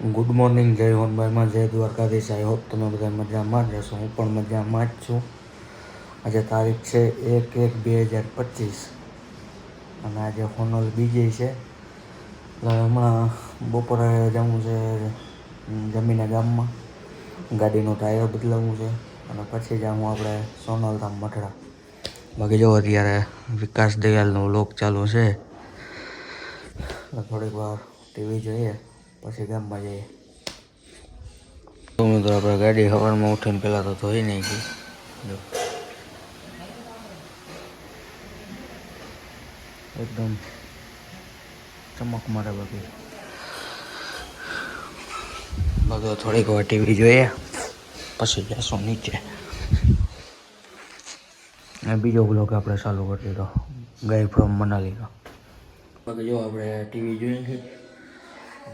Good morning જય હોનભાઈમાં જય Dwarkadhish. I hope તમે બધા મજામાં જ હશો. હું પણ મજામાં જ છું. આજે તારીખ છે એક એક બે હજાર પચીસ. અને આજે હોનલ બીજે છે. એટલે હમણાં બપોરે જવું છે જમીને ગામમાં. ગાડીનું ટાયર બદલાવવું છે. અને પછી જાઉં આપણે સોનલધામ મઠડા બાકી જો અત્યારે વિકાસ દયાલનો લોક ચાલુ છે. થોડીક વાર ટીવી જોઈએ. પછી ગામમાં જઈએ. તો મિત્રો આપણે ગાડી સવારમાં ઉઠીને પહેલાં તો ધોઈ નાખી. જો. એકદમ ચમક મારે બાકી બાકી થોડીક વાર ટીવી જોઈએ. પછી જઈશું નીચે. અને બીજો બ્લોગ આપણે ચાલુ કરી દીધો. ગાય ફ્રોમ મનાલીનો. બાકી જો આપણે ટીવી જોઈએ છીએ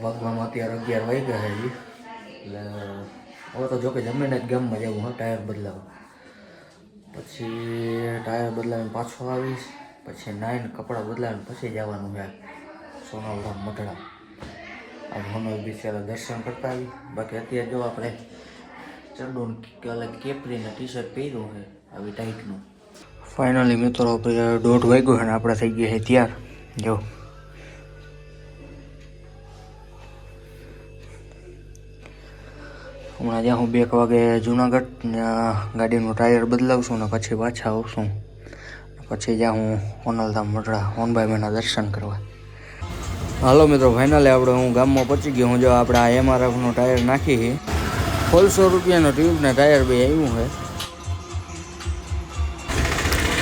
વાગવામાં અત્યારે અગિયાર વાગ્યા છે એટલે હવે તો જોકે જમીને જ ગામમાં જવું હોય ટાયર બદલાવા. પછી ટાયર બદલાવીને પાછો આવીશ. પછી નાઈને કપડાં બદલાવીને પછી જવાનું છે સોનાવડા મઢડા આ હોનલ બીચ પહેલાં દર્શન કરતા આવી. બાકી અત્યારે જો આપણે ચડું અલગ કેપરીને ટી શર્ટ પહેર્યું છે, આવી ટાઈટનું. ફાઇનલી મિત્રો, આપણે દોઢ વાગ્યો છે ને આપણે થઈ ગયા છે ત્યાર. જો. હમણાં જ્યાં હું બે એક વાગે જુનાગઢ ગાડીનું ટાયર બદલાવશું ને પછી પાછા આવશું. પછી જ્યાં હું હોનલધામ મઢડા મેના દર્શન કરવા. હાલો મિત્રો ફાઇનલી આપણે હું ગામમાં પહોંચી ગયો. હું જો આપણે આ એમઆરએફનું ટાયર નાખી સોળસો રૂપિયાનો ટ્યુબને ટાયર બે આવ્યું છે.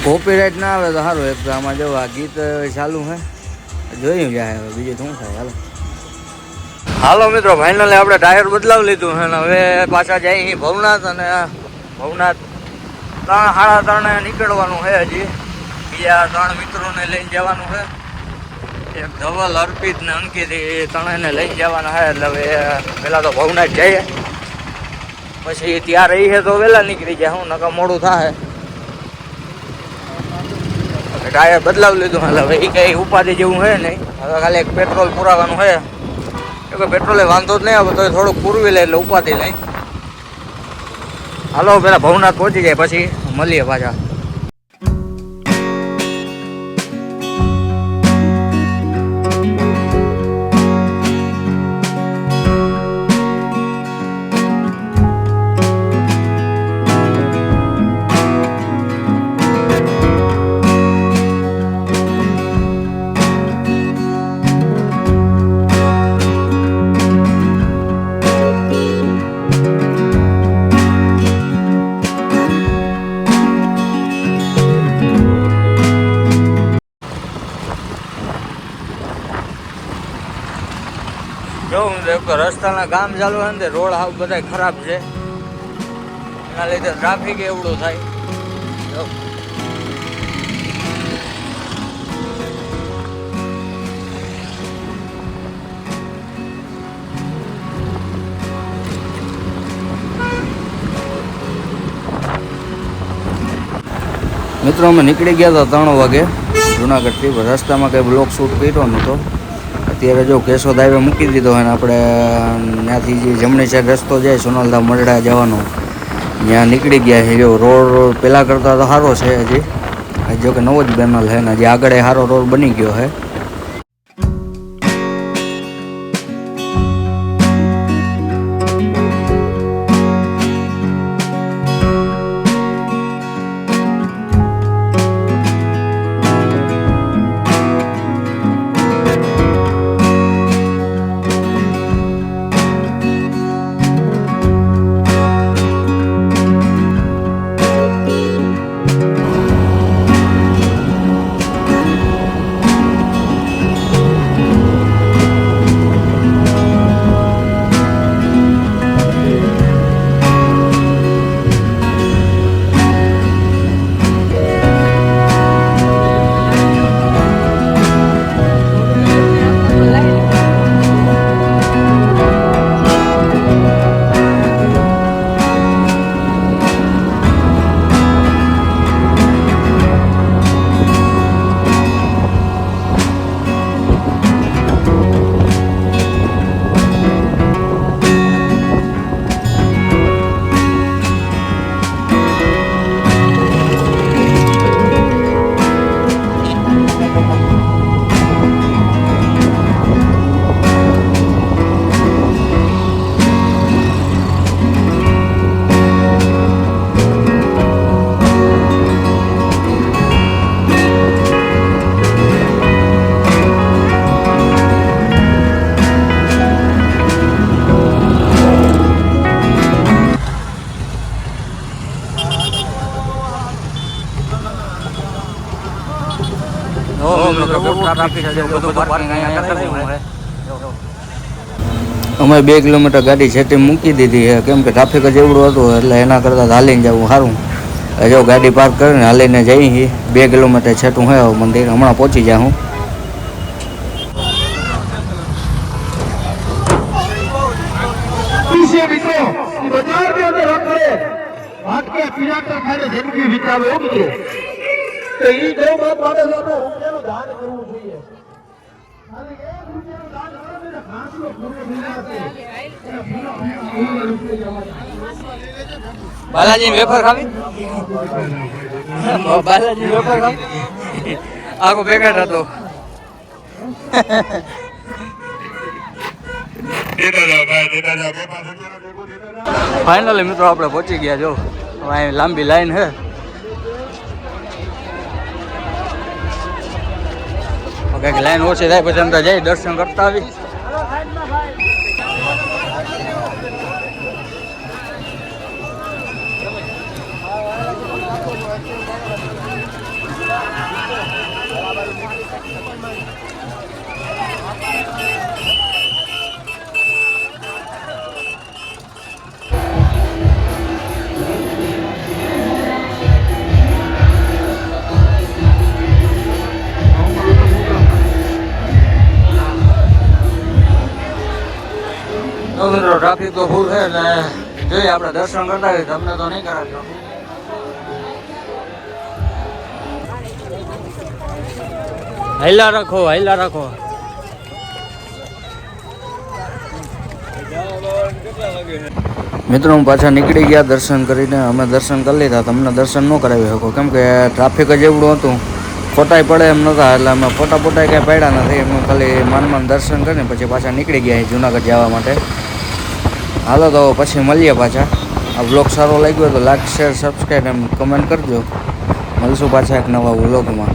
કોપીરાઇટ ના આવે તો સારું. એક તો આમાં જો આ ગીત ચાલુ છે. જોયું જાય હવે, બીજું શું થાય? હાલો. હાલો મિત્રો ફાઇનલી આપણે ટાયર બદલાવી લીધું અને હવે પાછા જાય અહીં ભવનાથ અને ભવનાથ ત્રણ સાડા ત્રણે નીકળવાનું છે હજી. બીજા ત્રણ મિત્રોને લઈને જવાનું છે. એક ધવલ અર્પિત ને અંકિત એ ત્રણેયને લઈને જવાના છે, એટલે હવે પહેલાં તો ભવનાથ જઈએ. પછી ત્યાં રહી છે તો વહેલા નીકળી જાય હું નકા મોડું થાય. ટાયર બદલાવી લીધું, એટલે હવે એ કંઈ ઉપાધિ જેવું છે નહીં. હવે ખાલી એક પેટ્રોલ પુરાવાનું છે. કે પેટ્રોલે વાંધો જ નહીં આવે તો થોડુંક પૂરવી લે એટલે ઉપાધિ નહીં. હાલો, પેલા ભવનાથ પહોંચી જાય, પછી મળીએ પાછા. જો તો રસ્તાના કામ ચાલુ છે ને રોડ હાવ બધા ખરાબ છે. એના લીધે ટ્રાફિક એવડું થાય. મિત્રો અમે નીકળી ગયા હતા ત્રણ વાગે જુનાગઢથી રસ્તામાં કંઈ બ્લોક શૂટ કર્યો નહોતો. અત્યારે જો કેશોદ હાઈવે મૂકી દીધો અને આપણે ત્યાંથી જે જમણી સાઈડ રસ્તો જાય, સોનલધામ મરડા જવાનો. ત્યાં નીકળી ગયા છે. જો રોડ પહેલાં કરતાં તો સારો છે હજી. જો કે નવો જ બેનલ છે ને, હજી આગળ સારો રોડ બની ગયો છે. અમે બે કિલોમીટર ગાડી છેટી મૂકી દીધી છે કેમ કે ટ્રાફિક જ એવડું હતું એટલે એના કરતાં હાલીને જવું સારું જો ગાડી પાર્ક કરીને હાલીને જઈએ બે કિલોમીટર છેટું હોય મંદિર હમણાં પહોંચી જાઉં તો એ જો બાપ રૂપિયાનું દાન કરવું જોઈએ. બાલાજી વેફર ખાવી? બાલાજી વેફર ખાવી? આખો બેકાર હતો. ફાઇનલી મિત્રો આપણે પહોંચી ગયા જો. અહીં લાંબી લાઈન છે. કંઈક લાઈન ઓછી થાય પછી અંદર જઈ દર્શન કરતા આવી તો ટ્રાફિક તો ફૂલ છે એટલે જોઈએ આપણે દર્શન કરતા હોય તમને તો નહીં કરાવજો. હાઈલા રાખો હાઈલા રાખો. મિત્રો હું પાછા નીકળી ગયા દર્શન કરીને. અમે દર્શન કરી લીધા તમને દર્શન ન કરાવી શકો. કેમ કે ટ્રાફિક જ એવડું હતું. ફોટાય પડે એમ નહોતા એટલે અમે ફોટા ફોટા કાંઈ પડ્યા નથી. એમ ખાલી માન માન દર્શન કરીને પછી પાછા નીકળી ગયા જુનાગઢ જવા માટે. હાલો તો પછી મળીએ પાછા. આ બ્લોગ સારો લાગ્યો તો લાઈક શેર સબસ્ક્રાઈબ એમ કમેન્ટ કરજો. મળશું પાછા એક નવા વ્લોગમાં